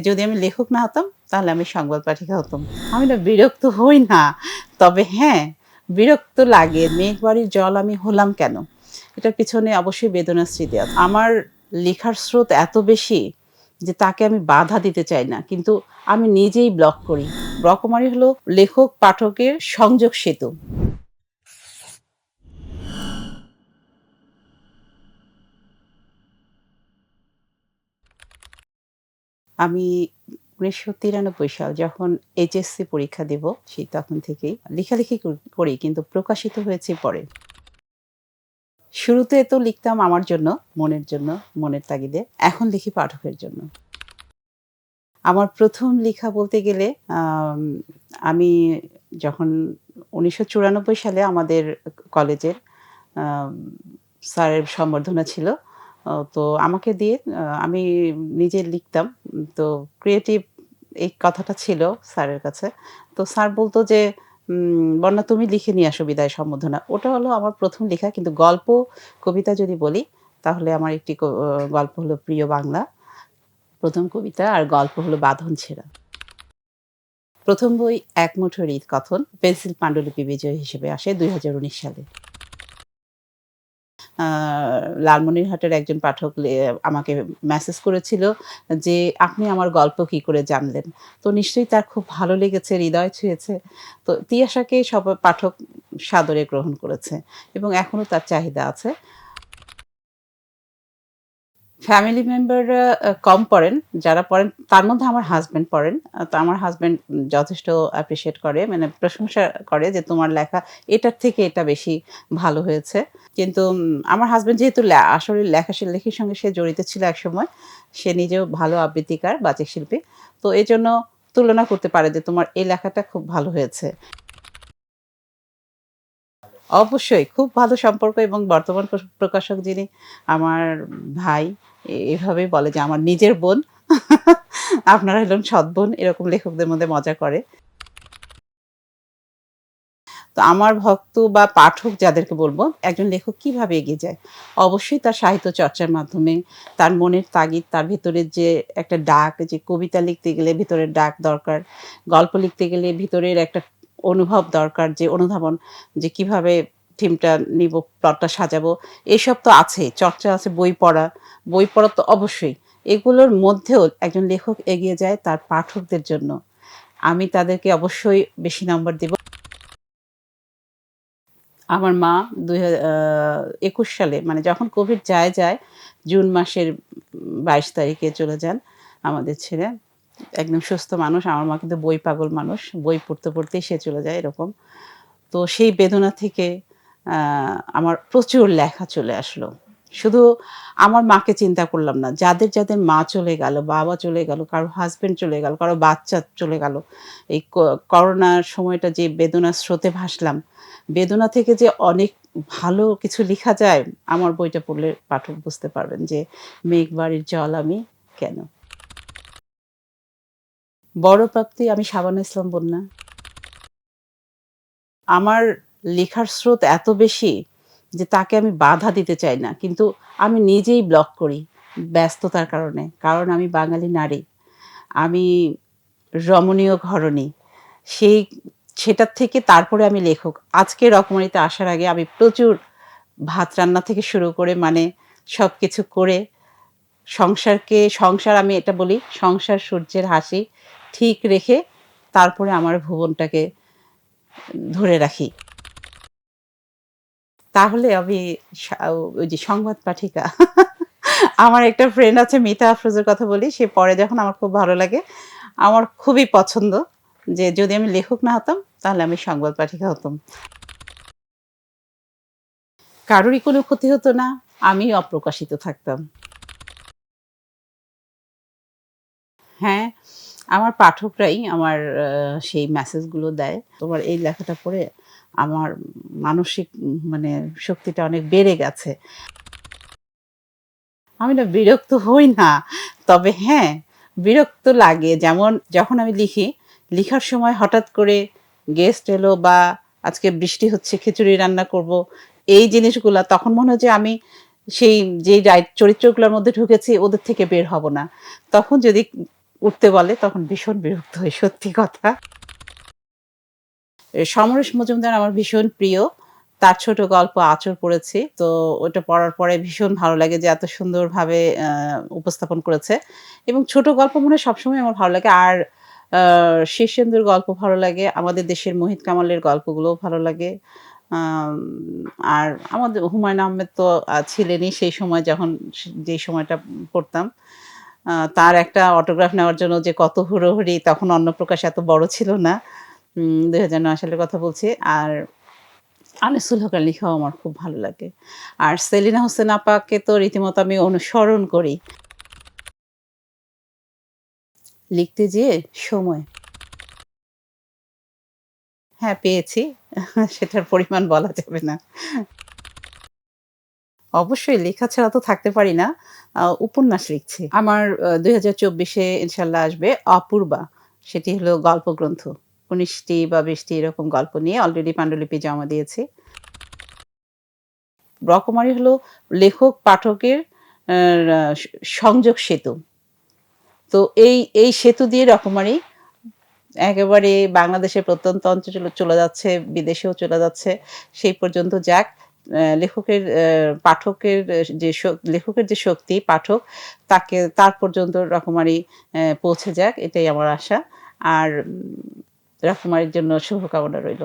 যদি আমি লেখক না হতাম, তাহলে আমি সংবাদ পাঠিকা হতাম। আমি না বিরক্ত হই না। তবে হ্যাঁ বিরক্ত লাগে। মেঘবাড়ির জল আমি হলাম কেন? এটার পিছনে অবশ্যই বেদনা স্মৃতি আছে। আমার লেখার স্রোত এত বেশি যে তাকে আমি বাধা দিতে চাই না। কিন্তু আমি নিজেই ব্লক করি। ব্রকমারি হলো লেখক পাঠকের সংযোগ সেতু। আমি উনিশশো তিরানব্বই সাল যখন এইচএসসি পরীক্ষা দেব সেই তখন থেকেই লেখালেখি করি কিন্তু প্রকাশিত হয়েছে পরে শুরুতে তো লিখতাম আমার জন্য মনের জন্য মনের তাগিদে এখন লিখি পাঠকের জন্য। আমার প্রথম লেখা বলতে গেলে আম, যখন উনিশশো চুরানব্বই সালে আমাদের কলেজের স্যারের সম্বর্ধনা ছিল তো আমাকে দিয়ে আমি নিজে লিখতাম। তো ক্রিয়েটিভ এই কথাটা ছিল স্যারের কাছে। তো স্যার বলতো যে বন্যা তুমি লিখে নিয়ে আসো বিদায় সম্বোধনা ওটা হলো আমার প্রথম লেখা। কিন্তু গল্প, কবিতা যদি বলি, তাহলে আমার একটি গল্প হলো প্রিয় বাংলা। প্রথম কবিতা আর গল্প হলো বাঁধন ছেঁড়া। প্রথম বই এক মুঠো কথন পেন্সিল পাণ্ডুলিপি বিজয় হিসেবে আসে দুই হাজার উনিশ সালে। লালমনিরহাটের একজন পাঠক আমাকে মেসেজ করেছিল যে, আপনি আমার গল্প কি করে জানলেন? তো নিশ্চয়ই তার খুব ভালো লেগেছে, হৃদয় ছুঁয়েছে। তো তিয়াশাকে সব পাঠক সাদরে গ্রহণ করেছে এবং এখনও তার চাহিদা আছে। ফ্যামিলি মেম্বাররা কম পড়েন, যারা পড়েন, তার মধ্যে আমার হাজব্যান্ড পড়েন। তো আমার হাজব্যান্ড যথেষ্ট অ্যাপ্রিসিয়েট করে মানে প্রশংসা করে যে তোমার লেখা এটার থেকে এটা বেশি ভালো হয়েছে। কিন্তু আমার হাজব্যান্ড যেহেতু আসলে লেখা, সে লেখির সঙ্গে সে জড়িত ছিল একসময়, সে নিজেও ভালো আবৃত্তিকার, বাচিক শিল্পী। তো এই জন্য তুলনা করতে পারে যে তোমার এই লেখাটা খুব ভালো হয়েছে। অবশ্যই, খুব ভালো সম্পর্ক এবং বর্তমান প্রকাশক যিনি, আমার ভাই, এ- এভাবেই বলে যে আমার নিজের বোন, আপনারা হলেন সৎ বোন, এরকম লেখকদের মধ্যে মজা করে। তো আমার ভক্ত বা পাঠক যাদেরকে বলব, একজন লেখক কীভাবে এগিয়ে যায়? অবশ্যই তার সাহিত্য চর্চার মাধ্যমে, তার মনের তাগিদ, তার ভিতরের যে একটা ডাক, যে কবিতা লিখতে গেলে ভিতরের ডাক দরকার, গল্প লিখতে গেলে ভিতরের একটা অনুভব দরকার, যে অনুধাবন, যে কীভাবে থিমটা নিব, প্লটটা সাজাবো, এসব তো আছে চর্চা আছে, বই পড়া বই পড়া তো অবশ্যই। এগুলোর মধ্যেও একজন লেখক এগিয়ে যায় তার পাঠকদের জন্য। আমি তাদেরকে অবশ্যই বেশি নম্বর দেব। আমার মা দুই একুশ সালে মানে যখন কোভিড যায় যায়, জুন মাসের বাইশ তারিখে চলে যান আমাদের ছেড়ে একদম সুস্থ মানুষ, আমার মা কিন্তু বই পাগল মানুষ, বই পড়তে পড়তেই সে চলে যায় এরকম। তো সেই বেদনা থেকে আমার প্রচুর লেখা চলে আসলো। শুধু আমার মাকে চিন্তা করলাম না, যাদের যাদের মা চলে গেল, বাবা চলে গেল, কারও হাজবেন্ড চলে গেল, কারও বাচ্চা চলে গেল, এই করোনার সময়টা যে বেদনার স্রোতে ভাসলাম, বেদনা থেকে যে অনেক ভালো কিছু লেখা যায়, আমার বইটা পড়লে পাঠক বুঝতে পারবেন যে, মেঘবাড়ির জল আমি কেন? বড় প্রাপ্তি, আমি শাবানা ইসলাম বন্যা। আমার লেখার স্রোত এত বেশি যে তাকে আমি বাধা দিতে চাই না। কিন্তু আমি নিজেই ব্লক করি ব্যস্ততার কারণে। কারণ আমি বাঙালি নারী। আমি রমণীয় ঘরণী। সেই, সেটার থেকে তারপরে আমি লেখক। আজকে রকমারিতে আসার আগে আমি প্রচুর ভাত রান্না থেকে শুরু করে মানে সব কিছু করে সংসারকে, সংসার আমি এটা বলি, সংসার সূর্যের হাসি ঠিক রেখে তারপরে আমার ভুবনটাকে ধরে রাখি। তাহলে আমি ওই যে সংবাদ পাঠিকা, আমার একটা ফ্রেন্ড আছে, মিতা আফরোজের কথা বলি, সে পরে যখন আমার খুব ভালো লাগে, আমার খুবই পছন্দ যে যদি আমি লেখক না হতাম, তাহলে আমি সংবাদ পাঠিকা হতাম। কারোরই কোনো ক্ষতি হতো না, আমি অপ্রকাশিত থাকতাম। হ্যাঁ আমার পাঠকরাই আমার সেই মেসেজগুলো দেয়। তোমার এই লেখাটা পড়ে আমার মানসিক মানে শক্তিটা অনেক বেড়ে গেছে। আমি না বিরক্ত হই না, তবে হ্যাঁ বিরক্ত লাগে। যেমন যখন আমি লিখি, লিখার সময় হঠাৎ করে গেস্ট এলো বা আজকে বৃষ্টি হচ্ছে, খিচুড়ি রান্না করব, এই জিনিসগুলা তখন মনে হয় যে আমি সেই যে চরিত্রগুলোর মধ্যে ঢুকেছি, ওদের থেকে বের হব না। তখন যদি উঠতে বলে, তখন ভীষণ বিরক্ত হই, সত্যি কথা। সমরেশ মজুমদার আমার ভীষণ প্রিয়। তার ছোট গল্প আচর পড়েছি তো ওটা পড়ার পরে ভীষণ ভালো লাগে যে এত সুন্দরভাবে উপস্থাপন করেছে। এবং ছোট গল্প মনে হয় সবসময় আমার ভালো লাগে। আর শীর্ষেন্দুর গল্প ভালো লাগে, আমাদের দেশের মোহিত কামালের গল্পগুলোও ভালো লাগে। আর আমাদের হুমায়ুন আহমেদ তো ছিলেনই সেই সময় যখন সে- যে সময়টা পড়তাম। তার একটা অটোগ্রাফ নেওয়ার জন্য যে কত হুড়োহুড়ি তখন অন্নপ্রকাশ এত বড় ছিল না। দুই হাজার নয় সালের কথা বলছি। আর আনিসুল হকের লেখাও আমার খুব ভালো লাগে। আর সেলিনা হোসেন আপাকে তো রীতিমতো আমি অনুসরণ করি। লিখতে যেয়ে সময়। হ্যাঁ পেয়েছি। সেটার পরিমাণ বলা যাবে না। অবশ্যই লেখা ছাড়া তো থাকতে পারি না। উপন্যাস লিখছি। আমার দুই হাজার চব্বিশে ইনশাল্লাহ আসবে অপূর্বা। সেটি হলো গল্প গ্রন্থ উনিশটি বা বিশটি এরকম গল্প নিয়ে অলরেডি পাণ্ডুলিপি জমা দিয়েছি। রকমারি হলো লেখক, পাঠকের সংযোগ সেতু। তো এই এই সেতু দিয়ে রকমারি একেবারে বাংলাদেশের প্রত্যন্ত অঞ্চলে চলে যাচ্ছে, বিদেশেও চলে যাচ্ছে। সেই পর্যন্ত যাক। লেখকের পাঠকের যে লেখকের যে শক্তি, পাঠক, তাকে, তার পর্যন্ত রকমারি পৌঁছে যাক, এটাই আমার আশা। আর রকমারির জন্য শুভকামনা রইল।